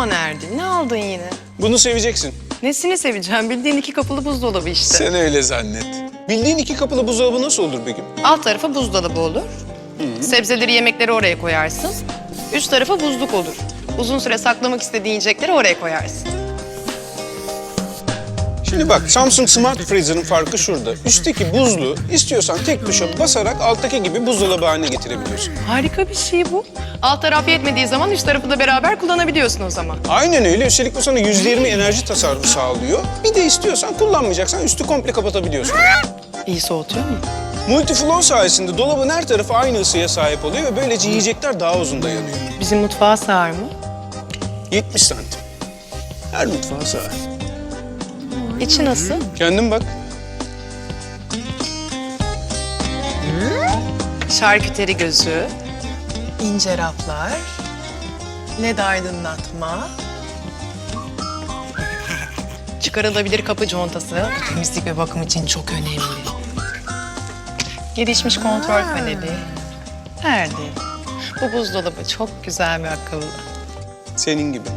aldın yine? Bunu seveceksin. Nesini seveceğim? Bildiğin iki kapılı buzdolabı işte. Sen öyle zannet. Bildiğin iki kapılı buzdolabı nasıl olur Begüm? Alt tarafı buzdolabı olur. Sebzeleri, yemekleri oraya koyarsın. Üst tarafı buzluk olur. Uzun süre saklamak istediğin yiyecekleri oraya koyarsın. Şimdi bak Samsung Smart Freezer'ın farkı şurada. Üstteki buzlu istiyorsan tek tuşa basarak alttaki gibi buzdolabı haline getirebiliyorsun. Harika bir şey bu. Alt taraf yetmediği zaman üst tarafı da beraber kullanabiliyorsun o zaman. Aynen öyle. Üstelik bu sana %20 enerji tasarrufu sağlıyor. Bir de istiyorsan kullanmayacaksan üstü komple kapatabiliyorsun. İyi soğutuyor mu? Multiflow sayesinde dolabın her tarafı aynı ısıya sahip oluyor ve böylece yiyecekler daha uzun dayanıyor. Bizim mutfağa sığar mı? 70 santim. Her mutfağa sığar. İçi nasıl? Kendin bak. Şarküteri gözü, ince raflar, led aydınlatma, çıkarılabilir kapı contası. Temizlik ve bakım için çok önemli. Gelişmiş kontrol paneli, perde. Bu buzdolabı çok güzel ve akıllı. Senin gibi.